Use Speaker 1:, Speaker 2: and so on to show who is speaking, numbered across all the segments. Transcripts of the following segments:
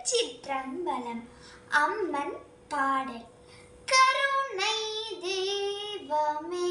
Speaker 1: திருச்சிற்றம்பலம் அம்மன் பாடல். கருணை தெய்வமே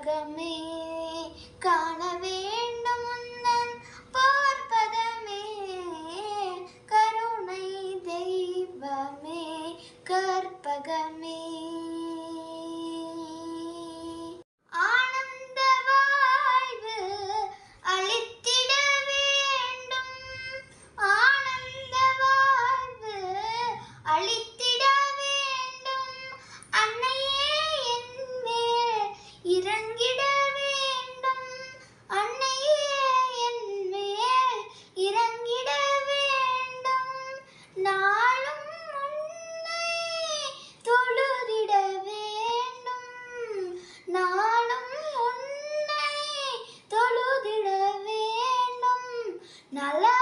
Speaker 1: தெய்வமே கற்பகமே காண வேண்டும் 拿了？